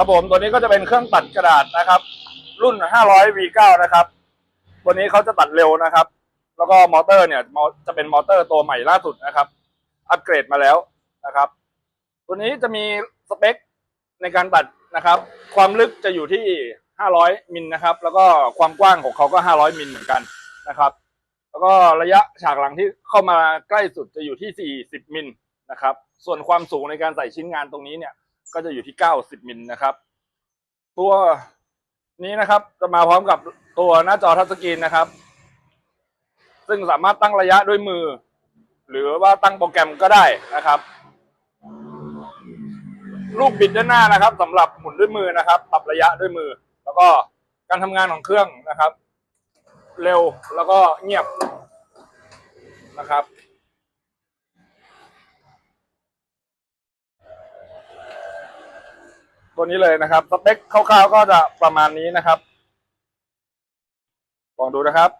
ครับผมตัวนี้ก็จะเป็นเครื่องตัดกระดาษนะครับ รุ่น 500 V9 นะครับ ตัวนี้เขาจะตัดเร็วนะครับ แล้วก็มอเตอร์เนี่ยมอจะเป็นมอเตอร์ตัวใหม่ล่าสุดนะครับ อัปเกรดมาแล้วนะครับ ตัวนี้จะมีสเปคในการตัดนะครับ ความลึกจะอยู่ที่ 500 มิลนะครับ แล้วก็ความกว้างของเขาก็ 500 มิลเหมือนกันนะครับ แล้วก็ระยะฉากหลังที่เข้ามาใกล้สุดจะอยู่ที่ 40 มิลนะครับ ส่วนความสูงในการใส่ชิ้นงานตรงนี้เนี่ย ก็จะอยู่ที่ 90มิลนะครับ ตัวนี้นะครับ จะมาพร้อมกับตัวหน้าจอทัชสกรีนนะครับ ซึ่งสามารถตั้งระยะด้วยมือ หรือว่าตั้งโปรแกรมก็ได้นะครับลูกบิดด้านหน้านะครับสำหรับหมุนด้วยมือนะครับปรับระยะด้วยมือ แล้วก็การทำงานของเครื่องนะครับ เร็วแล้วก็เงียบนะครับ ตัวนี้เลยนะครับ สเปคคร่าวๆก็จะประมาณนี้นะครับ ลองดูนะครับ